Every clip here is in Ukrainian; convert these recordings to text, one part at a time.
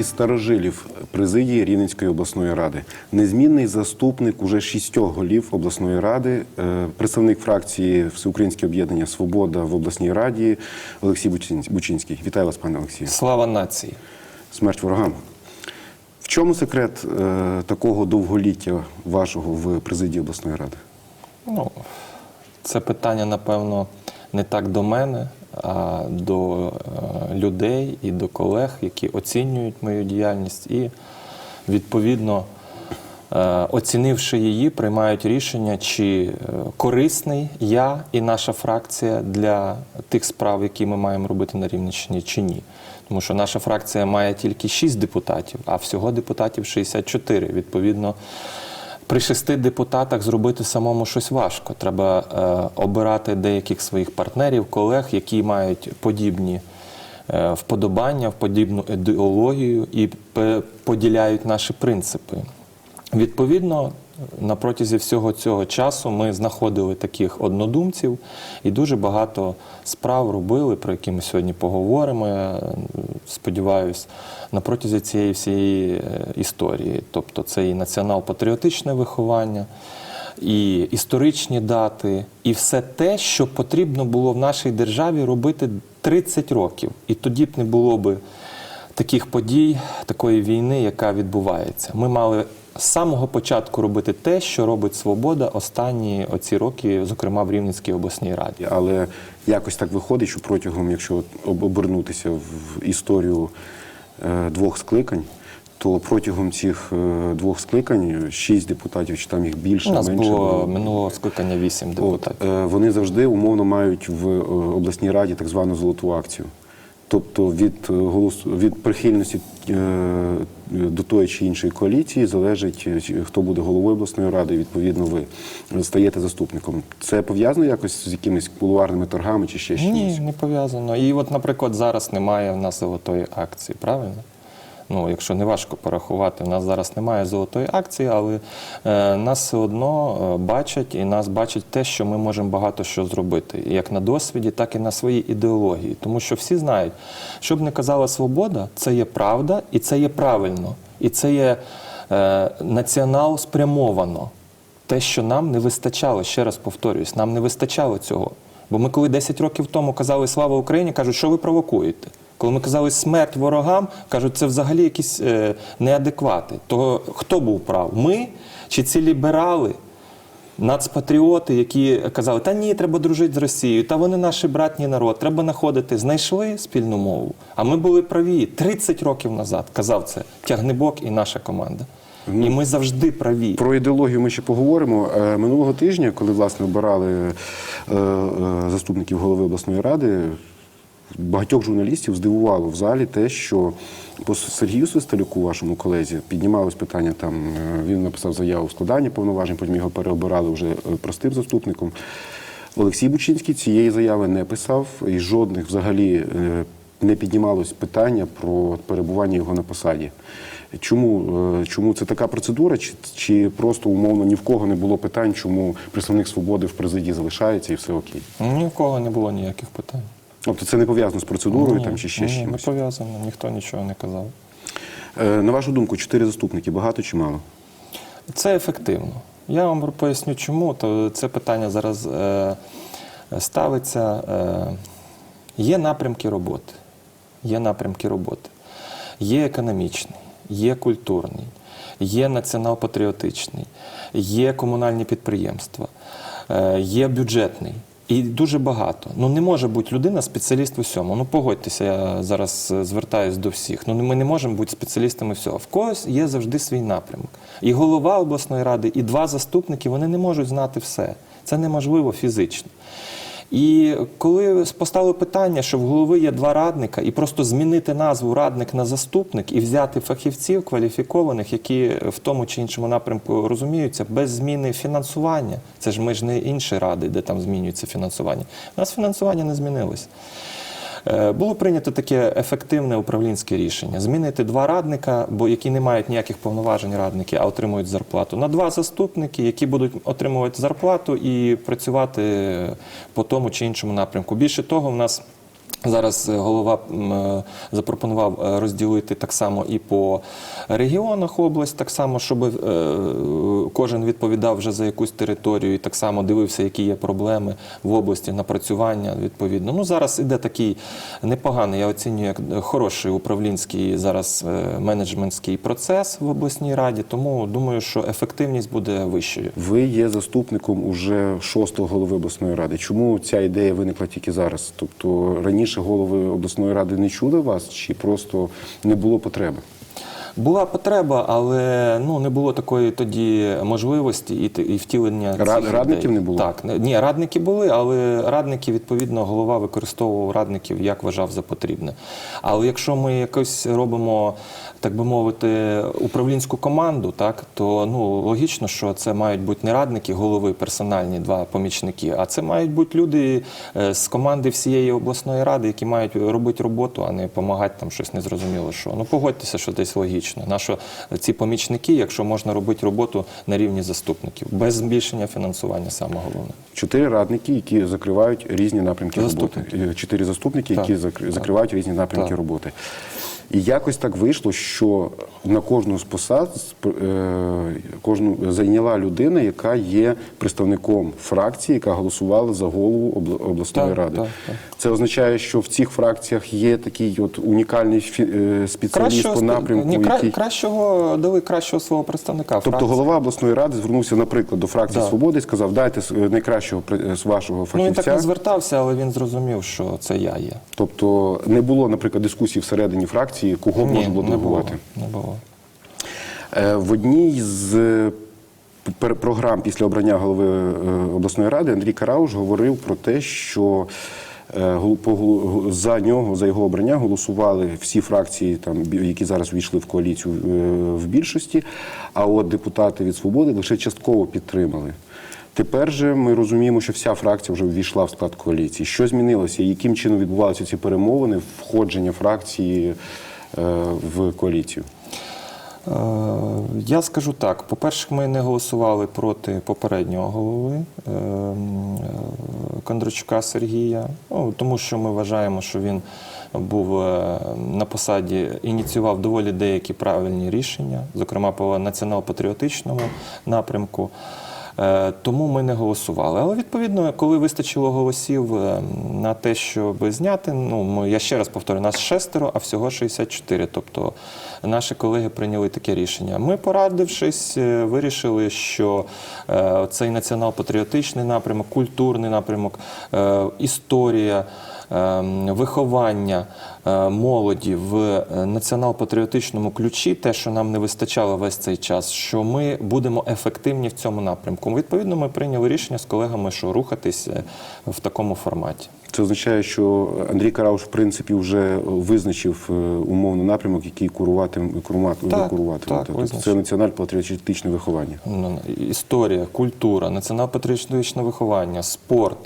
із старожилів президії Рівненської обласної ради, незмінний заступник уже шістьох голів обласної ради, е, представник фракції Всеукраїнське об'єднання Свобода в обласній раді Олексій Бучин- Бучинський. Вітаю вас, пане Олексію. Слава нації! Смерть ворогам. В чому секрет е, такого довголіття вашого в президії обласної ради? Ну, це питання, напевно, не так до мене, до е, людей і до колег, які оцінюють мою діяльність і, відповідно, е, оцінивши її, приймають рішення, чи е, корисний я і наша фракція для тих справ, які ми маємо робити на Рівненщині, чи ні. Тому що наша фракція має тільки 6 депутатів, а всього депутатів 64. Відповідно, при шести депутатах зробити самому щось важко. Треба е, обирати деяких своїх партнерів, колег, які мають подібні е, вподобання, подібну ідеологію і поділяють наші принципи. Відповідно, на протязі всього цього часу ми знаходили таких однодумців і дуже багато справ робили, про які ми сьогодні поговоримо. Я сподіваюся, на протязі цієї всієї е, історії. Тобто це і націонал-патріотичне виховання, і історичні дати, і все те, що потрібно було в нашій державі робити 30 років. І тоді б не було би таких подій, такої війни, яка відбувається. Ми мали з самого початку робити те, що робить свобода останні оці роки, зокрема в Рівненській обласній раді. Але якось так виходить, що протягом, якщо обернутися в історію е, двох скликань, то протягом цих е, двох скликань шість депутатів, чи там їх більше, У нас менше було минулого скликання вісім депутатів. е, вони завжди умовно мають в обласній раді так звану золоту акцію. Тобто від голосу голос від прихильності е, до тої чи іншої коаліції залежить, е, хто буде головою обласної ради, і, відповідно, ви стаєте заступником. Це пов'язано якось з якимись кулуарними торгами чи ще щось? Ні, не пов'язано. І от, наприклад, зараз немає в нас золотої акції, правильно? Ну, якщо не важко порахувати, в нас зараз немає золотої акції, але е, нас все одно е, бачать і нас бачать те, що ми можемо багато що зробити, як на досвіді, так і на своїй ідеології. Тому що всі знають, що б не казала свобода, це є правда і це є правильно. І це є е, націонал спрямовано те, що нам не вистачало, ще раз повторююсь, нам не вистачало цього. Бо ми, коли 10 років тому казали Слава Україні, кажуть, що ви провокуєте. Коли ми казали смерть ворогам, кажуть, це взагалі якісь е, неадеквати. То хто був прав? Ми чи ці ліберали, нацпатріоти, які казали, та ні, треба дружити з Росією, та вони наш братній народ, треба знаходити. Знайшли спільну мову. А ми були праві 30 років назад, казав це Тягнебок і наша команда. І ми завжди праві. Про ідеологію ми ще поговоримо. Е, Минулого тижня, коли власне обирали е, е, заступників голови обласної ради, багатьох журналістів здивувало в залі те, що по Сергію Свисталюку, вашому колезі, піднімалось питання там. е, Він написав заяву складання повноважень, потім його переобирали вже е, простим заступником. Олексій Бучинський цієї заяви не писав, і жодних взагалі е, не піднімалось питання про перебування його на посаді. Чому, чому це така процедура, чи, чи просто умовно ні в кого не було питань, чому представник свободи в президії залишається і все окей? Ні в кого не було ніяких питань. Тобто це не пов'язано з процедурою Ні, там чи ще ні, з не пов'язано, ніхто нічого не казав. Е, На вашу думку, чотири заступники багато чи мало? Це ефективно. Я вам поясню, чому. То це питання зараз е, ставиться. Е, є напрямки роботи. Є напрямки роботи. Є економічний, є культурний, є націонал-патріотичний, є комунальні підприємства, е, є бюджетний. І дуже багато. Ну не може бути людина спеціаліст в усьому. Ну погодьтеся, я зараз е, звертаюсь до всіх. Ну ми не можемо бути спеціалістами всього. В когось є завжди свій напрямок. І голова обласної ради, і два заступники вони не можуть знати все. Це неможливо фізично. І коли поставили питання, що в голови є два радника, і просто змінити назву радник на заступник і взяти фахівців кваліфікованих, які в тому чи іншому напрямку розуміються, без зміни фінансування. Це ж ми ж не інші ради, де там змінюється фінансування. У нас фінансування не змінилось. Е, Було прийнято таке ефективне управлінське рішення: змінити два радника, бо які не мають ніяких повноважень радники, а отримують зарплату, на два заступники, які будуть отримувати зарплату і працювати по тому чи іншому напрямку. Більше того, в нас Зараз е, голова е, запропонував е, розділити так само і по регіонах область, так само, щоб кожен відповідав вже за якусь територію, і так само дивився, які є проблеми в області напрацювання відповідно. Ну зараз іде такий непоганий, я оцінюю як хороший управлінський зараз менеджментський процес в обласній раді. Тому думаю, що ефективність буде вищою. Ви є заступником уже шостого голови обласної ради. Чому ця ідея виникла тільки зараз? Тобто раніше голови обласної ради не чули вас, чи просто не було потреби? Була потреба, але ну не було такої тоді можливості і, і втілення Рад- цих радників ідей. не було? Так, ні, радники були, але радники відповідно голова використовував радників як вважав за потрібне. Але якщо ми якось робимо, так би мовити, управлінську команду, так то ну логічно, що це мають бути не радники, голови персональні, два помічники, а це мають бути люди е, з команди всієї обласної ради, які мають робити роботу, а не допомагати там щось незрозуміло. Що ну погодьтеся, що десь логічно. Нащо ці помічники, якщо можна робити роботу на рівні заступників, без збільшення фінансування, саме головне. Чотири радники, які закривають різні напрямки Заступники. роботи. Е, Чотири заступники, Так, які закри- так. різні напрямки Так. роботи. І якось так вийшло, що на кожну з посад е, кожну зайняла людина, яка є представником фракції, яка голосувала за голову обла- обласної Так, ради. так, так. Це означає, що в цих фракціях є такий от унікальний е, спеціаліст по напрямку, ні, кра- який кращого дали кращого свого представника. Тобто фракції. голова обласної ради звернувся, наприклад, до фракції Да. Свободи і сказав, дайте найкращого з вашого Ну він так не звертався, але він зрозумів, що це я є. Тобто не було, наприклад, дискусії всередині фракції, кого Ні, можна було не було, не було. Е, В одній з е, програм після обрання голови е, обласної ради Андрій Карауш говорив про те, що за нього, за його обрання голосували всі фракції, там, які зараз увійшли в коаліцію в більшості, а от депутати від свободи лише частково підтримали. Тепер же ми розуміємо, що вся фракція вже ввійшла в склад коаліції. Що змінилося? Яким чином відбувалися ці перемовини, входження фракції в коаліцію? Е, Я скажу так: по-перше, ми не голосували проти попереднього голови е, е, Кондрачука Сергія, ну, тому що ми вважаємо, що він був е, на посаді, ініціював доволі деякі правильні рішення, зокрема по націонал-патріотичному напрямку. Е, Тому ми не голосували. Але відповідно, коли вистачило голосів е, на те, щоб зняти, ну ми, я ще раз повторю, нас шестеро, а всього 64. Тобто наші колеги прийняли таке рішення. Ми, порадившись, е, вирішили, що цей націонал-патріотичний напрямок, культурний напрямок, історія. Ем, Виховання е, молоді в е, націонал-патріотичному ключі, те, що нам не вистачало весь цей час, що ми будемо ефективні в цьому напрямку. Відповідно, ми прийняли рішення з колегами, що рухатись е, в такому форматі. Це означає, що Андрій Карауш, в принципі, вже визначив умовний напрямок, який курувати, курувати, Так, курувати. так, тобто це національно-патріотичне виховання. Ну, Історія, культура, націонал-патріотичне виховання, спорт,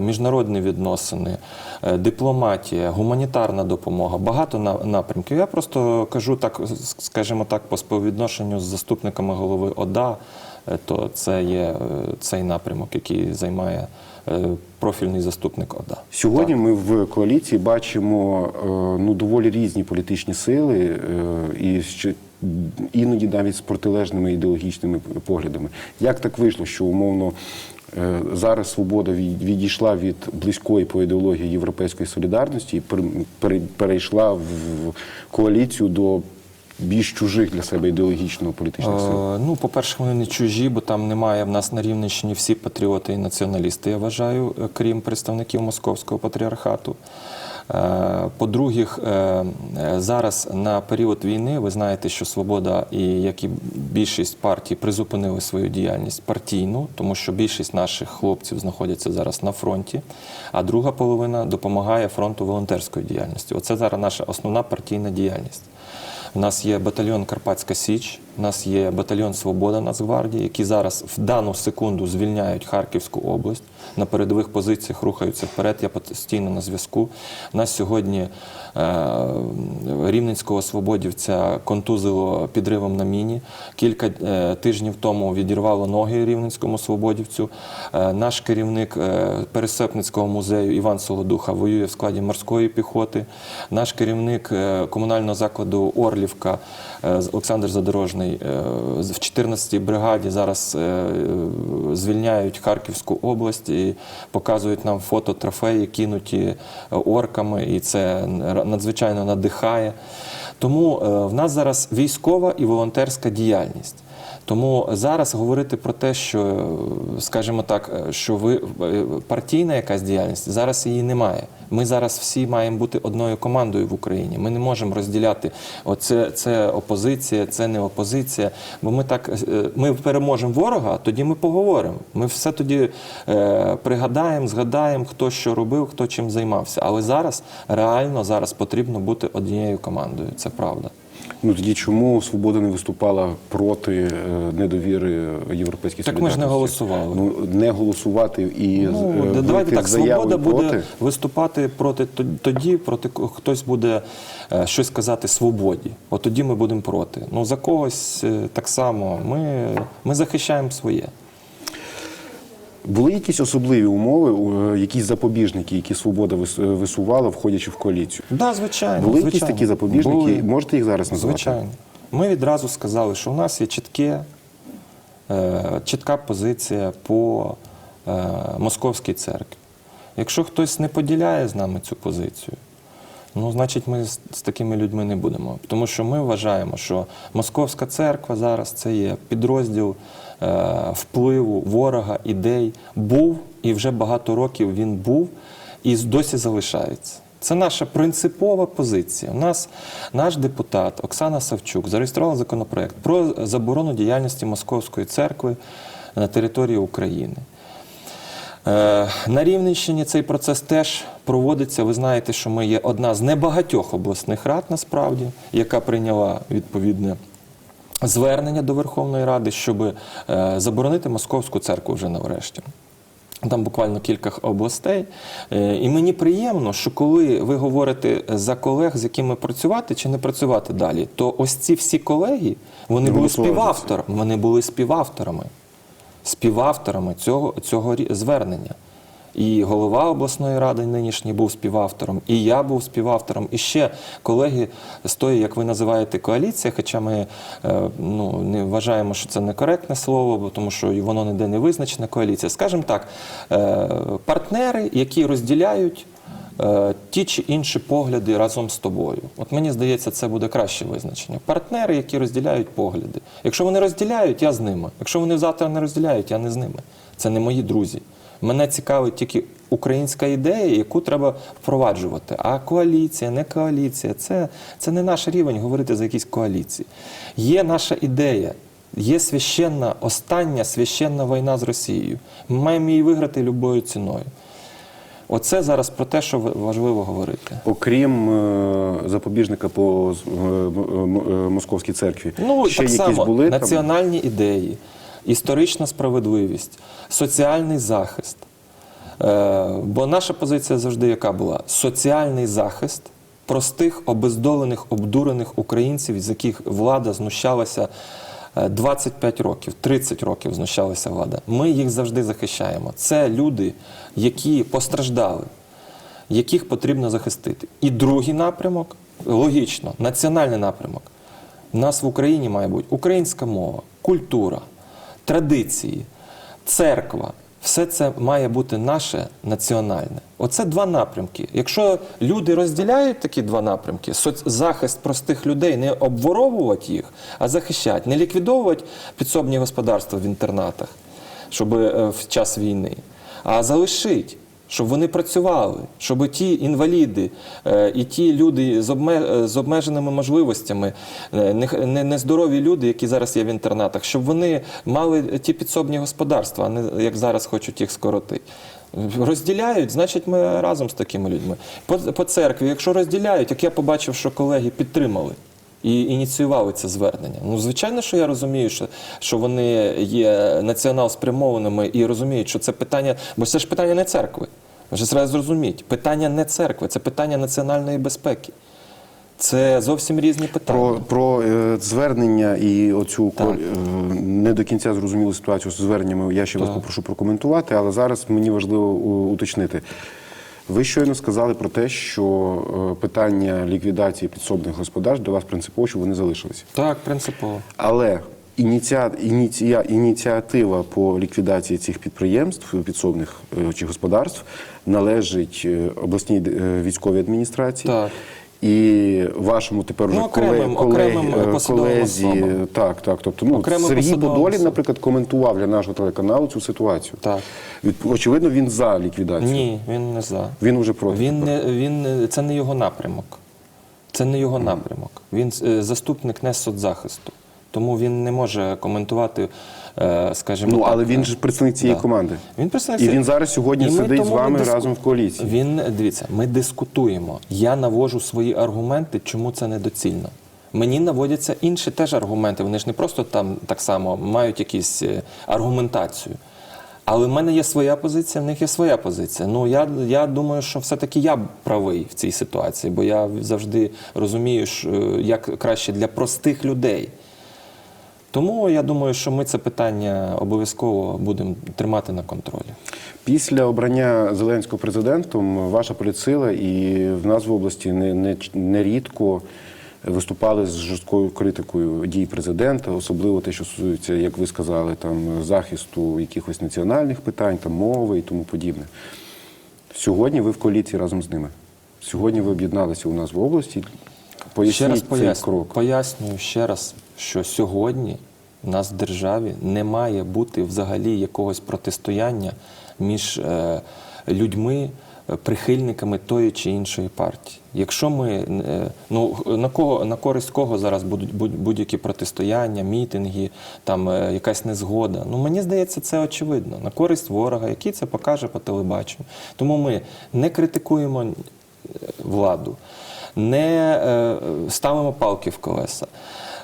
міжнародні відносини, е, дипломатія, гуманітарна допомога, багато на- напрямків. Я просто кажу так, скажімо так, по співвідношенню з заступниками голови ОДА, е, то це є е, цей напрямок, який займає е, профільний заступник ОДА. Сьогодні ми в коаліції бачимо е, ну, доволі різні політичні сили е, і ще іноді навіть з протилежними ідеологічними поглядами. Як так вийшло, що умовно е, зараз свобода від- відійшла від близької по ідеології європейської солідарності і пере- пере- перейшла в коаліцію до більш чужих для себе ідеологічного політичних сил? Е, Ну, по-перше, вони не чужі, бо там немає в нас на Рівненщині всі патріоти і націоналісти, я вважаю, е, крім представників московського патріархату. Е, По-друге, е, зараз на період війни ви знаєте, що свобода і як і більшість партій призупинили свою діяльність партійну, тому що більшість наших хлопців знаходяться зараз на фронті, а друга половина допомагає фронту волонтерської діяльності. Оце зараз наша основна партійна діяльність. У нас є батальйон Карпатська Січ, У нас є батальйон Свобода Нацгвардії, які зараз в дану секунду звільняють Харківську область. На передових позиціях рухаються вперед. Я постійно на зв'язку. У нас сьогодні е, рівненського свободівця контузило підривом на міні. Кілька е, тижнів тому відірвало ноги рівненському свободівцю. Е, наш керівник е, Пересипницького музею Іван Солодуха воює в складі морської піхоти. Наш керівник е, комунального закладу Орлівка е, Олександр Задорожний е, з- в 14-й бригаді зараз е, е, звільняють Харківську область і показують нам фото трофеї, кинуті е, орками, і це надзвичайно надихає. Тому е, в нас зараз військова і волонтерська діяльність. Тому зараз говорити про те, що, е, скажімо так, е, що ви партійна якась діяльність, зараз її немає. Ми зараз всі маємо бути одною командою в Україні. Ми не можемо розділяти оце це опозиція, це не опозиція. Бо ми так ми переможемо ворога, тоді ми поговоримо. Ми все тоді е, пригадаємо, згадаємо, хто що робив, хто чим займався. Але зараз реально зараз потрібно бути однією командою. Це правда. Ну тоді чому свобода не виступала проти е, недовіри європейській Так ми ж не голосували. Ну не голосувати і Ну, е, давайте так, свобода буде виступати проти тоді, проти хтось буде е, щось казати свободі. От тоді ми будемо проти. Ну за когось е, так само. Ми, ми захищаємо своє. Були якісь особливі умови, е, якісь запобіжники, які свобода е, висувала, входячи в коаліцію? Да, звичайно. Були звичайно. якісь такі запобіжники? Були. Можете їх зараз назвати? Звичайно. Ми відразу сказали, що у нас є чітке, е, чітка позиція по московській церкві. Якщо хтось не поділяє з нами цю позицію, ну, значить, ми з, такими людьми не будемо. Тому що ми вважаємо, що Московська церква зараз це є підрозділ впливу ворога, ідей. Був і вже багато років він був і досі залишається. Це наша принципова позиція. У нас наш депутат Оксана Савчук зареєструвала законопроект про заборону діяльності Московської церкви на території України. Е, На Рівненщині цей процес теж проводиться. Ви знаєте, що ми є одна з небагатьох обласних рад, насправді, яка прийняла відповідне звернення до Верховної Ради, щоб е, заборонити московську церкву вже нарешті. Там буквально кілька областей. Е, І мені приємно, що коли ви говорите за колег, з якими працювати чи не працювати далі, то ось ці всі колеги, вони були співавторами. Вони були співавторами співавторами цього, цього звернення. І голова обласної ради нинішній був співавтором, і я був співавтором. І ще колеги з тої, як ви називаєте, коаліція, хоча ми е, ну, не вважаємо, що це некоректне слово, бо тому що воно ніде не визначена коаліція. Скажімо так, е, партнери, які розділяють е, ті чи інші погляди разом з тобою. От мені здається, це буде краще визначення. Партнери, які розділяють погляди. Якщо вони розділяють, я з ними. Якщо вони завтра не розділяють, я не з ними. Це не мої друзі. Мене цікавить тільки українська ідея, яку треба впроваджувати. А коаліція, не коаліція це, це не наш рівень говорити за якісь коаліції. Є наша ідея. Є священна, остання священна війна з Росією. Ми маємо її виграти любою ціною. Оце зараз про те, що важливо говорити. Окрім е, запобіжника по е, е, московській церкві, Ну, ще так якісь само, були там? національні ідеї, історична справедливість, соціальний захист. Е, бо наша позиція завжди яка була? Соціальний захист простих, обездолених, обдурених українців, з яких влада знущалася е, 25 років, 30 років знущалася влада. Ми їх завжди захищаємо. Це люди, які постраждали, яких потрібно захистити. І другий напрямок, логічно, національний напрямок. У нас в Україні має бути українська мова, культура, традиції, церква. Все це має бути наше національне. Оце два напрямки. Якщо люди розділяють такі два напрямки, захист простих людей, не обворовувати їх, а захищати, не ліквідовувати підсобні господарства в інтернатах, щоб е, в час війни, а залишити щоб вони працювали, щоб ті інваліди е, і ті люди з, е, обмеженими можливостями, е, не- не- нездорові люди, які зараз є в інтернатах, щоб вони мали ті підсобні господарства, а не як зараз хочуть їх скоротити. Розділяють, значить, ми разом з такими людьми. По, по церкві, якщо розділяють, як я побачив, що колеги підтримали. І ініціювали це звернення. Ну, звичайно, що я розумію, що, що вони є націонал спрямованими і розуміють, що це питання, бо це ж питання не церкви. Ви ж зразу зрозуміть, питання не церкви, це питання національної безпеки. Це зовсім різні питання. Про, про е, звернення і оцю Так. е, не до кінця зрозумілу ситуацію з зверненнями я ще вас попрошу прокоментувати, але зараз мені важливо уточнити. Ви щойно сказали про те, що е, питання ліквідації підсобних господарств для вас принципово, щоб вони залишилися. Так, принципово. Але ініція, ініція... ініціатива по ліквідації цих підприємств підсобних е, чи господарств належить е, обласній військовій адміністрації. Так. І вашому тепер вже Ну, окремим- колег, окремим колезі, так, так. Тобто, ну Окремим Сергій Подолін, наприклад, коментував для нашого телеканалу цю ситуацію. Так. Від- Очевидно, він за ліквідацію. Ні, він не за. Він уже проти. Він не він це не його напрямок. Це не його напрямок. Він е, заступник не соцзахисту. Тому він не може коментувати, е, скажімо. Ну, так, але він е, ж представник цієї да. команди. Він представник І він зараз сьогодні І сидить з вами диску- разом в коаліції. Він дивіться, ми дискутуємо. Я навожу свої аргументи, чому це недоцільно. Мені наводяться інші теж аргументи. Вони ж не просто там так само мають якісь е, аргументацію. Але в мене є своя позиція, в них є своя позиція. Ну я, я думаю, що все-таки я правий в цій ситуації, бо я завжди розумію, що, як краще для простих людей. Тому я думаю, що ми це питання обов'язково будемо тримати на контролі. Після обрання Зеленського президентом ваша політсила і в нас в області не, не, нерідко виступали з жорсткою критикою дій президента, особливо те, що стосується, як ви сказали, там захисту якихось національних питань, там мови і тому подібне. Сьогодні ви в коаліції разом з ними. Сьогодні ви об'єдналися у нас в області. Поясніть ще раз поясню, крок. пояснюю ще раз, що сьогодні в нас в державі не має бути взагалі якогось протистояння між е, людьми, е, прихильниками тої чи іншої партії. Якщо ми е, ну на кого на користь кого зараз будуть будь- будь-які протистояння, мітинги, там е, якась незгода. Ну мені здається, це очевидно. На користь ворога, який це покаже по телебаченню. Тому ми не критикуємо владу, не е, ставимо палки в колеса,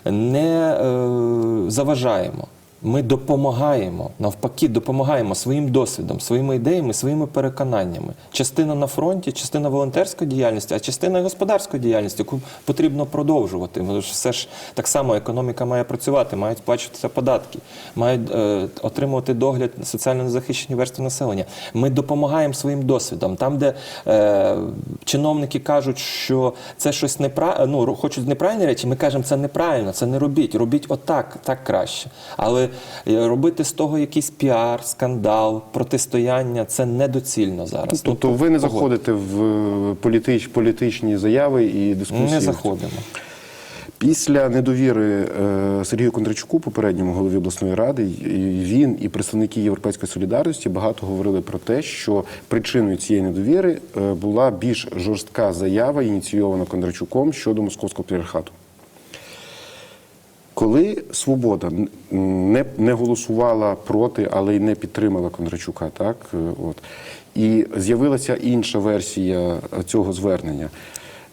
не е, заважаємо. Ми допомагаємо, навпаки, допомагаємо своїм досвідом, своїми ідеями, своїми переконаннями. Частина на фронті, частина волонтерської діяльності, а частина господарської діяльності, яку потрібно продовжувати. Бо ж все ж так само економіка має працювати, мають сплачуватися податки, мають е, отримувати догляд соціально незахищені верстви населення. Ми допомагаємо своїм досвідом. Там, де е, чиновники кажуть, що це щось неправильно, ну, хочуть неправильні речі, ми кажемо, це неправильно, це не робіть. Робіть отак, так краще. Але е, робити з того якийсь піар, скандал, протистояння це недоцільно зараз. Тобто ви не заходите в е, політич, політичні заяви і дискусії? Не заходимо. Після недовіри е, Сергію Кондрачуку, попередньому голові обласної ради, він і представники Європейської солідарності багато говорили про те, що причиною цієї недовіри була більш жорстка заява, ініційована Кондрачуком щодо московського патріархату. Коли Свобода не, не голосувала проти, але й не підтримала Кондрачука, так е, от і з'явилася інша версія е, цього звернення.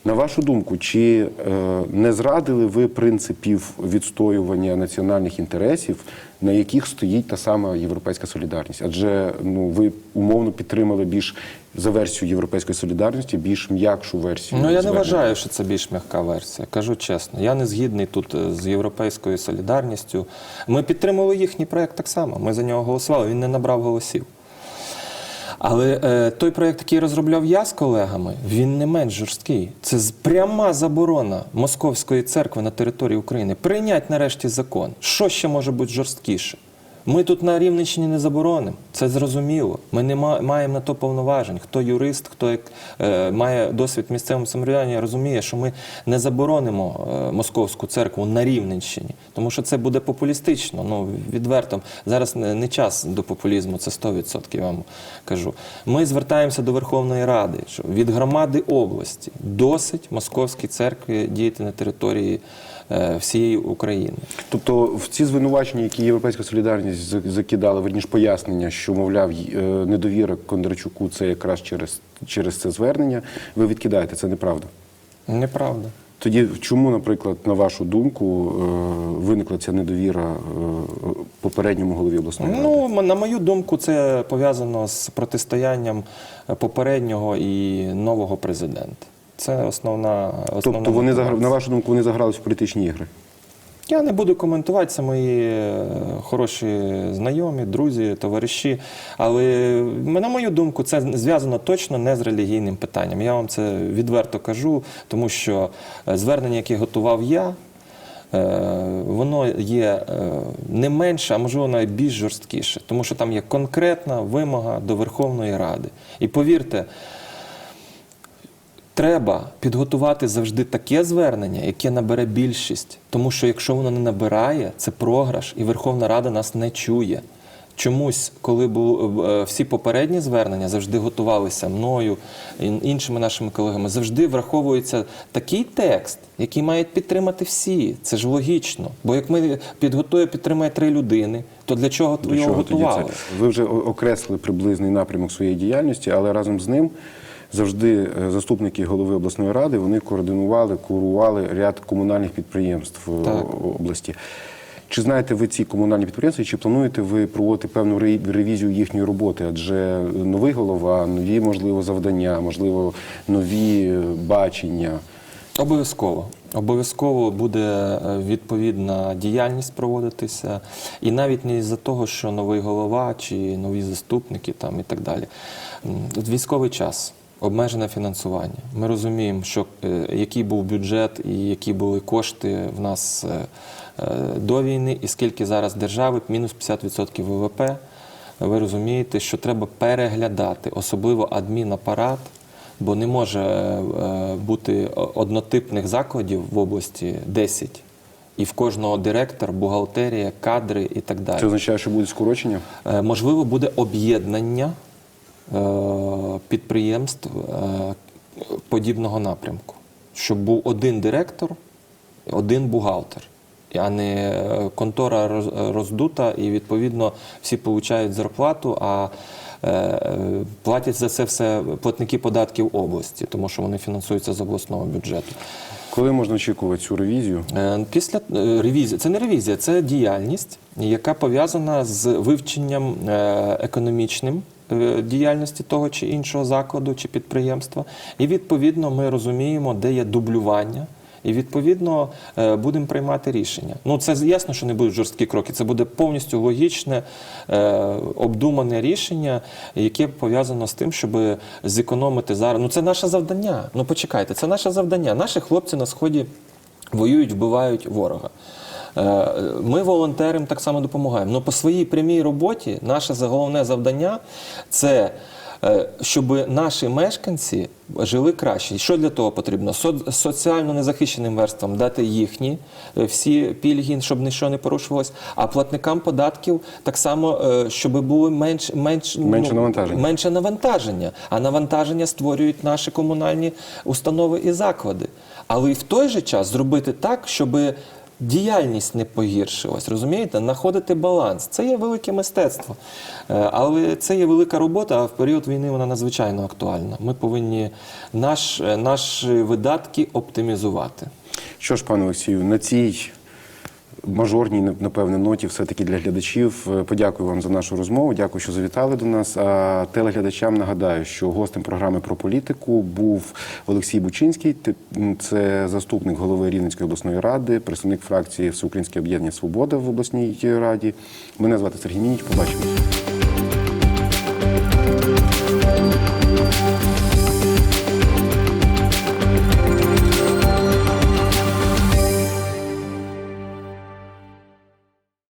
На вашу думку, чи е, не зрадили ви принципів відстоювання національних інтересів, на яких стоїть та сама європейська солідарність? Адже ну ви умовно підтримали більш за версію європейської солідарності, більш м'якшу версію. Ну я не вважаю, що це більш м'яка версія. Кажу чесно. Я не згідний тут е, з європейською солідарністю. Ми підтримували їхній проект так само. Ми за нього голосували. Він не набрав голосів. Але е, той проєкт, який розробляв я з колегами, він не менш жорсткий. Це пряма заборона Московської церкви на території України. Прийнять нарешті закон. Що ще може бути жорсткіше? Ми тут на Рівненщині не заборонимо. Це зрозуміло. Ми не ма- маємо на то повноважень. Хто юрист, хто як, е, має досвід в місцевому самоврядуванні, розуміє, що ми не заборонимо е, московську церкву на Рівненщині, тому що це буде популістично. Ну відверто зараз не, час до популізму, це 100%, я вам кажу. Ми звертаємося до Верховної Ради, що від громади області досить московській церкві діяти на території всієї України. Тобто в ці звинувачення, які Європейська солідарність за- закидала, верніш пояснення, що мовляв е, недовіра Кондрачуку це якраз через, через це звернення, ви відкидаєте, це неправда. Неправда. Тоді чому, наприклад, на вашу думку, е, виникла ця недовіра е, попередньому голові обласної ради? Ну, на мою думку, це пов'язано з протистоянням е, попереднього і нового президента. Це основна основна тобто вони загра... на вашу думку, вони загрались в політичні ігри? Я не буду коментувати, це мої е, хороші знайомі, друзі, товариші. Але на мою думку, це зв'язано точно не з релігійним питанням. Я вам це відверто кажу, тому що е, звернення, яке готував я, е, воно є не менше, а можливо навіть більш жорсткіше, тому що там є конкретна вимога до Верховної Ради. І повірте, Треба підготувати завжди таке звернення, яке набере більшість. Тому що якщо воно не набирає, це програш, і Верховна Рада нас не чує. Чомусь, коли були всі попередні звернення, завжди готувалися мною іншими нашими колегами, завжди враховується такий текст, який мають підтримати всі. Це ж логічно. Бо як ми підготує, підтримає три людини, то для чого До його чого тоді це? Ви вже окреслили приблизний напрямок своєї діяльності, але разом з ним завжди е, заступники голови обласної ради вони координували, курували ряд комунальних підприємств е, Так. області. Чи знаєте ви ці комунальні підприємства, чи плануєте ви проводити певну ревізію їхньої роботи? Адже новий голова, нові можливо завдання, можливо, нові е, бачення. Обов'язково. Обов'язково буде е, відповідна діяльність проводитися. І навіть не з-за того, що новий голова чи нові заступники там і так далі. Військовий час, обмежене фінансування. Ми розуміємо, що е, який був бюджет і які були кошти в нас е, е, до війни, і скільки зараз держави, мінус 50% ВВП. Ви розумієте, що треба переглядати, особливо адмінапарат, бо не може бути однотипних закладів в області 10. І в кожного директор, бухгалтерія, кадри і так далі. Це означає, що буде скорочення? Можливо, буде об'єднання підприємств е, подібного напрямку, щоб був один директор, один бухгалтер, а не е, контора роз- роздута, і відповідно всі отримують зарплату, а е, е, платять за це все платники податків області, тому що вони фінансуються з обласного бюджету. Коли можна очікувати цю ревізію? Е, Після е, ревізії, це не ревізія, це діяльність, яка пов'язана з вивченням е, економічним е, діяльності того чи іншого закладу чи підприємства. І відповідно ми розуміємо, де є дублювання. І відповідно е, будемо приймати рішення. Ну це ясно, що не будуть жорсткі кроки. Це буде повністю логічне, е, обдумане рішення, яке пов'язано з тим, щоб зекономити зараз. Ну це наше завдання. Ну почекайте, це наше завдання. Наші хлопці на сході воюють, вбивають ворога. Е, Ми волонтерам так само допомагаємо. Ну по своїй прямій роботі наше головне завдання це. е, Щоб наші мешканці жили краще. Що для того потрібно? Со- Соціально незахищеним верствам дати їхні е, всі пільги, щоб нічого не порушувалось. А платникам податків так само, щоб було менш, менш, Менше навантаження. менше навантаження. А навантаження створюють наші комунальні установи і заклади. Але і в той же час зробити так, щоб діяльність не погіршилась. Розумієте? Знаходити баланс. Це є велике мистецтво. Е, Але це є велика робота, а в період війни вона надзвичайно актуальна. Ми повинні наш, е, наші видатки оптимізувати. Що ж, пане Олексію, на цій мажорній, напевне, ноті, все-таки для глядачів. е, Подякую вам за нашу розмову. Дякую, що завітали до нас. А телеглядачам нагадаю, що гостем програми про політику був Олексій Бучинський. Це заступник голови Рівненської обласної ради, представник фракції Всеукраїнське об'єднання Свобода в обласній раді. Мене звати Сергій Мініч. Побачимось.